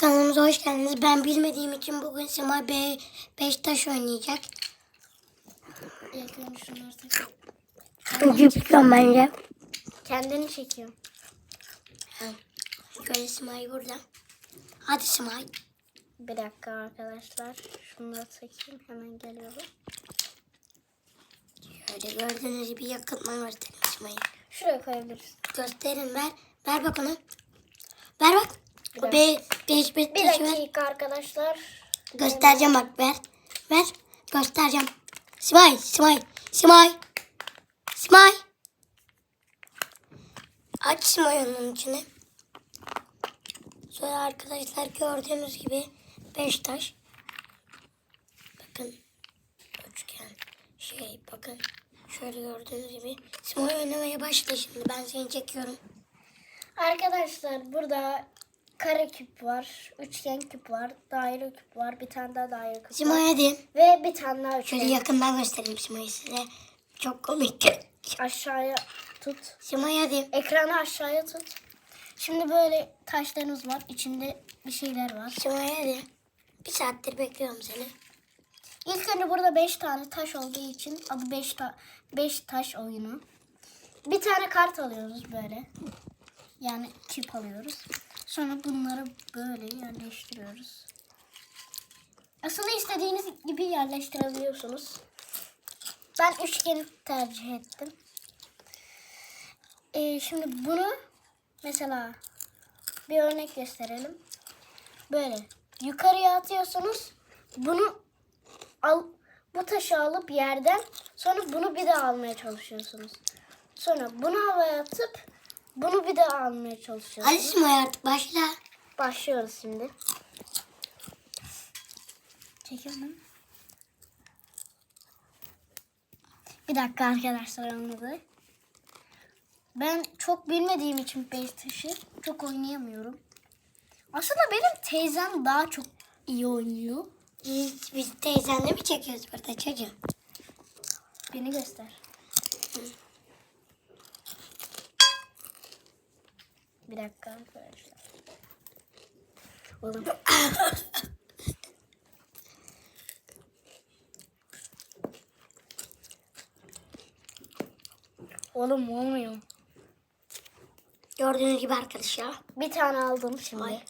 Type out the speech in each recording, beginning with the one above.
kanalımıza hoş geldiniz. Ben bilmediğim için bugün Simay Bey Beşiktaş oynayacak. Tak. Yapıyorum bence. Kendini çekiyorum. Şöyle Simay burada. Hadi Simay. Bir dakika arkadaşlar. Şunları takayım. Hemen geliyorum. Şöyle gördüğünüz gibi yakından göstereyim Simay'ı. Şuraya koyabiliriz. Gösterin ver. Ver bak onu. Ver bak. Bir be, dakika arkadaşlar. Göstereceğim bak ver. Ver. Göstereceğim. Simay. Simay. Simay. Simay. Aç onun içine. Sonra arkadaşlar gördüğünüz gibi beş taş. Bakın. Üçgen. Şey bakın. Şöyle gördüğünüz gibi. Simay oynamaya başla şimdi. Ben seni çekiyorum. Arkadaşlar burada kare küp var. Üçgen küp var. Daire küp var. Bir tane daha daire küp var. Simay hadi. Ve bir tane daha üçgen. Şöyle yakından göstereyim Simay'ı size. Çok komik. Aşağıya tut. Simay hadi. Ekranı aşağıya tut. Şimdi böyle taşlarımız var. İçinde bir şeyler var. Simay hadi. Bir saattir bekliyorum seni. İlk önce burada 5 tane taş olduğu için adı 5 ta 5 taş oyunu. Bir tane kart alıyoruz böyle. Yani çip alıyoruz. Sonra bunları böyle yerleştiriyoruz. Aslında istediğiniz gibi yerleştirebiliyorsunuz. Ben üçgeni tercih ettim. Ee, şimdi bunu mesela bir örnek gösterelim. Böyle yukarıya atıyorsunuz. Bunu al bu taşı alıp yerden sonra bunu bir daha almaya çalışıyorsunuz. Sonra bunu havaya atıp bunu bir daha almaya Hadi çalışıyorsunuz. Simay artık başla. Başlıyoruz şimdi. Çekiyorum? Bir dakika arkadaşlar anladı. Ben çok bilmediğim için beş taşı çok oynayamıyorum. Aslında benim teyzem daha çok iyi oynuyor. Biz, biz teyzenle mi çekiyoruz burada çocuğum? Beni göster. Bir dakika arkadaşlar. Oğlum. Oğlum olmuyor. Gördüğünüz gibi arkadaşlar. Bir tane aldım şimdi.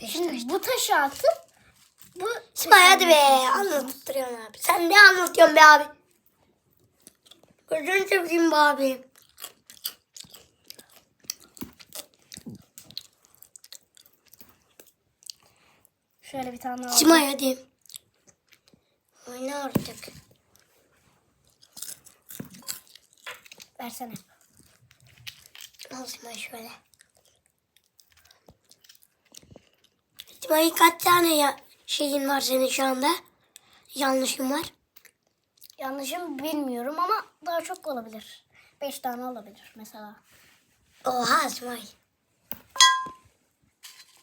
Taş. Şimdi bu taşı atıp bu Simay hadi be. Anlattırıyorsun abi. Sen ne anlatıyorsun be abi? Gözünü seveyim be abi. Şöyle bir tane aldım. Simay hadi. Oyna artık. Versene. Al Simay şöyle. Simay kaç tane ya şeyin var senin şu anda? Yanlışın var. Yanlışım bilmiyorum ama daha çok olabilir. Beş tane olabilir mesela. Oha Simay.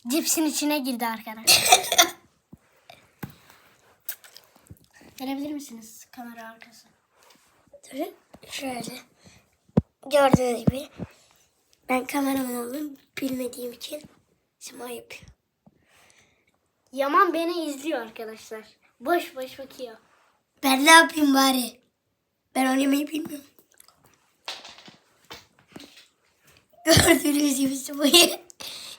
Cipsin içine girdi arkadaşlar. Gelebilir misiniz kamera arkası? Durun. Şöyle. Gördüğünüz gibi ben kameraman oldum bilmediğim için Simay yapıyor. Yaman beni izliyor arkadaşlar. Boş boş bakıyor. Ben ne yapayım bari? Ben oynamayı bilmiyorum. Gördüğünüz gibi Simay'ı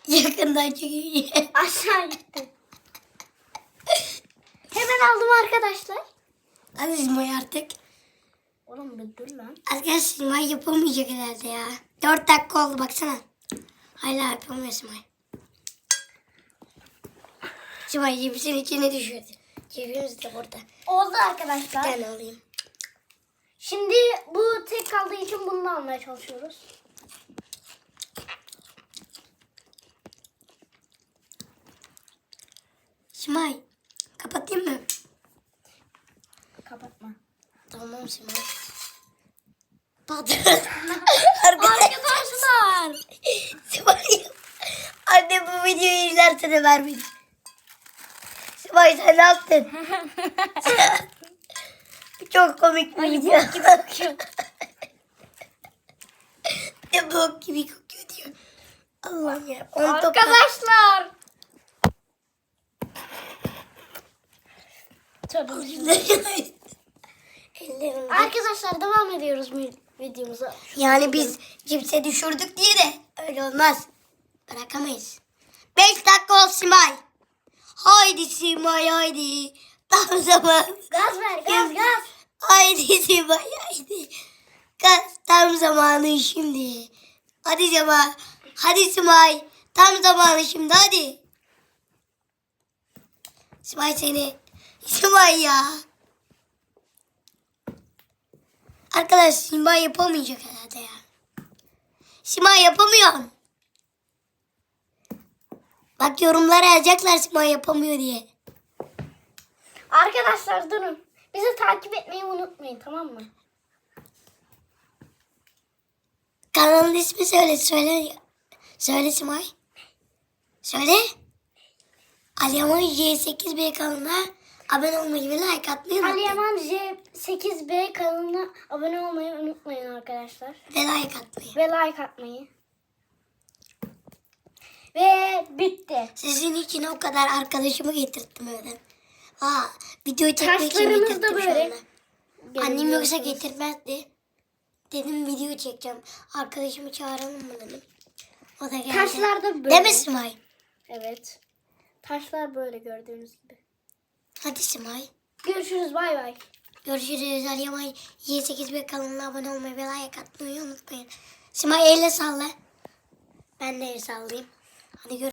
yakından çekiyor. Aşağı gitti. Hemen aldım arkadaşlar. Hadi Simay artık. Oğlum bir dur lan. Arkadaşlar Simay yapamayacak herhalde ya. Dört dakika oldu baksana. Hala yapamıyor Simay. Simay cipsin içine düşürdü. Cebimiz de burada. Oldu Bir arkadaşlar. tane alayım. Şimdi bu tek kaldığı için bunu almaya çalışıyoruz. Simay kapatayım mı? Kapatma. Tamam Simay. Arkadaşlar. Simay. Anne bu videoyu izlerse de ver beni. Simay sen ne yaptın? Çok komik bir video. ne bok gibi kokuyor diyor. Allah'ım ya. On topla. Arkadaşlar. Devam ediyoruz vi- videomuza. Yani biz cipse düşürdük diye de öyle olmaz. Bırakamayız. 5 dakika ol Simay. Haydi Simay haydi. Tam zaman. Gaz ver gaz gaz. Haydi Simay haydi. Ka- Tam zamanı şimdi. Hadi Simay. Hadi Simay. Tam zamanı şimdi hadi. Simay seni. Simay ya. Arkadaş Simay yapamayacak herhalde ya. Simay yapamıyor. Bak yorumlara yazacaklar Simay yapamıyor diye. Arkadaşlar durun. Bizi takip etmeyi unutmayın tamam mı? Kanalın ismi söyle söyle. Söyle Simay. Söyle. Ali Yaman J8B kanalına abone olmayı ve like atmayı Ali unutmayın. Yaman J8B kanalına abone olmayı unutmayın arkadaşlar. Ve like atmayı. Ve like atmayı. Ve bitti. Sizin için o kadar arkadaşımı getirttim evden. Aa, video çekmek için da getirttim şu böyle. Annem yoksa getirmezdi. Dedim video çekeceğim. Arkadaşımı çağıralım mı dedim. O da geldi. Taşlar da böyle. Değil mi Simay? Evet. Taşlar böyle gördüğünüz gibi. Hadi Simay. Görüşürüz bay bay. Görüşürüz. Ali Yaman Y8B kanalına abone olmayı ve like atmayı unutmayın. Simay elle salla. Ben de el sallayayım. Hadi görüşürüz.